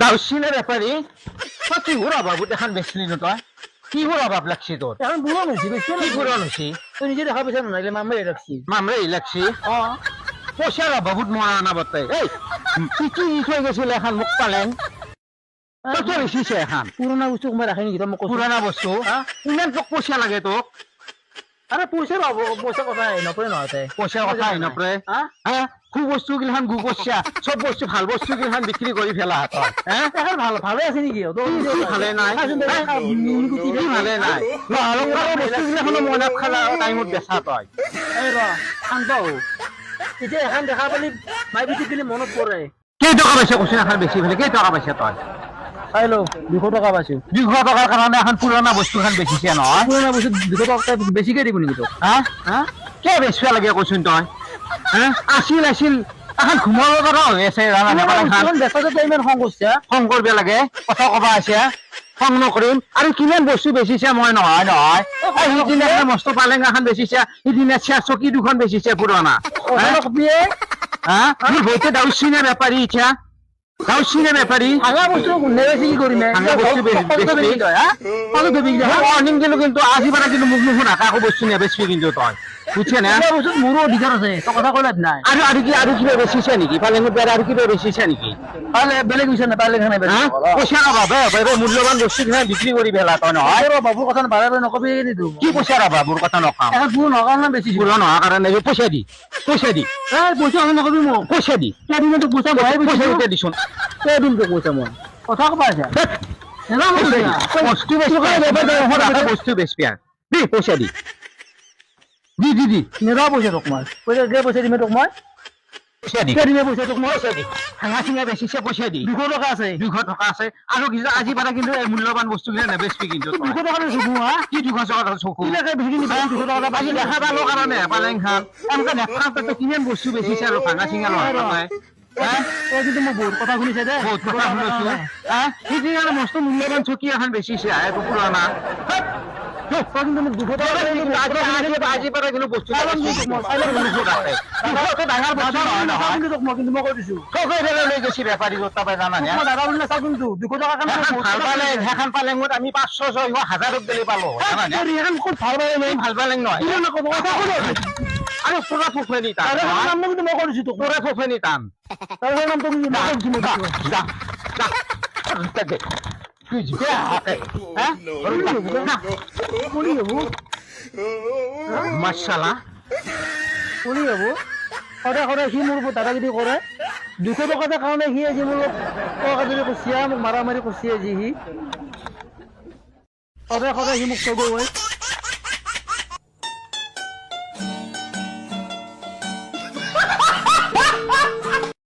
দাউচিনে ব্যাপাৰী তই হুৰ অভাৱ এখন বেচলি ন তই? কি হুৰ অভাৱ লাগছি তোৰ? এখন বুড়ো হয়েছি বেশি কি পুৰণ হৈছি তুই নিজে দেখা পয়সা নাইলে মামলাই রাখছি মামৰে লাগছি। অ। পইচাৰ অভাৱত মৰা নাবতে এই কি কি থৈ গৈছিলে এখন মোক পালেং? তই কিয় বেচিছে এখন? পুরোনো বস্তু কোনোবাই রাখে নেকি মোক পুৰণা বস্তু? ইমান তোক পইচা লাগে তোক? আরে পয়সা পাবো পয়সা কথা নপরে নহাতে পইচাৰ কথা আহি নপৰে হা সু বস্তু গিলাখান গু কৰছা চব বস্তু ভালো বস্তু গিলাখান বিক্ৰী কৰি পেলা তই হা ভালো ভালে আছে নেকি ভালে নাই। কি ভালে নাই। অলংকাৰৰ বস্তু গিলাখানো মইনাত খালা টাইমত বেচা তই শান্ত হ এতিয়া এখন দেখা পালি মাই পিঠি দিলে মনত পৰে। কেই টকা পাইছে? কচোন এখন বেছি পেলাই কেই টকা পাইছে তই? চাই লওঁ দুশ টকা পাইছো দুশ টকাৰ কাৰণে এখন পুৰণা বস্তু খান বেচিছে নহয় পুৰণা বস্তু দুশ টকা বেছিকে দিব নেকি তোক হা হা কিয় বেচিব লাগে কচোন তই হা আছিল আছিল এখন ঘুমাব পৰা হৈ আছে এখন ইমান খং কৰিছা খং কৰিব লাগে কথা কব আছে খং নকৰিম আৰু কিমান বস্তু বেচিছে মই নহয় নহয় সিদিনা মস্ত পালেং এখন বেচিছে সিদিনা চিয়া চকী দুখন বেচিছে পুৰণা মোৰ বৈতে দাউচিনে বেপাৰী ইচ্ছা দাউচিনে ব্যাপারি ভাঙা বস্তু নেবেছি কি কৰিমে ভাঙা বস্তু বেশি warning দিলো কিন্তু পৰা কিন্তু মুখ মুখ রাখা বস্তু নেবেচবি কিন্তু তই বুজিছে নে? এইবিলাক মোৰো অধিকাৰ আছে তই কথা কৈ লাভ নাই। আৰু আৰু কি আৰু কিবা বেচিছে নেকি? পালেঙত বেৰা আৰু কিবা বেচিছে নেকি? পালে বেলেগ বিচাৰ নাপালে পইচা নাপাব হে? মূল্যৱান বস্তু খিনি বিক্ৰী কৰি পেলা তই নহয়? বাবুৰ কথা বাৰে নকবি নিদো। কি পইচা ৰবা মোৰ কথা নকাম পুৰ বেছি পুৰা নোহোৱা কাৰণে পইচা দি। পইচা দি। এই পইচা নকবি মোক। পইচা দি। কেইদিন তোক পইচা ময়ে পইচা দিতে দিছোন কেইদিন তোক পইচা মই। কথা কবা বস্তু বেচবি বস্তু বেচবি দি পইচা দি। দি দি দি। নেজাও পইচা তোক মই। পইচা দে। পইচা দিমে তোক মই। মূল্যৱান বস্তু নেবেচবি কিন্তু কিমান বস্তু বেচিছে আৰু ভাঙা চিঙা? তই কিন্তু মই বহুত কথা শুনিছে দে বহুত কথা শুনিছো। মস্ত মূল্যৱান চকী এখন বেচিছে পুৰণা। আমি পাঁচশো ছয়শো হাজাৰত গেলি পালো তোৰ ভালো পালে নহয় কথা শুনে। ফুফেনি টান দাদাৰ কিন্তু মই কৈ দিছো তোক পুৰা ফুফেনি টান মই যা, তোক। যা, যা। যে হ্যাঁ? শুনি হব মাশাআল্লাহ। শুনি হব সদায় সদায় সি মোৰ দাদাগিৰি কৰে দুশ টকা কাৰণে সি আজি মোৰ টকাগিৰি কৰিছে মোক মাৰা মাৰি কৰিছে আজি সি সদায় সদায় সি মোক ক'ব হয়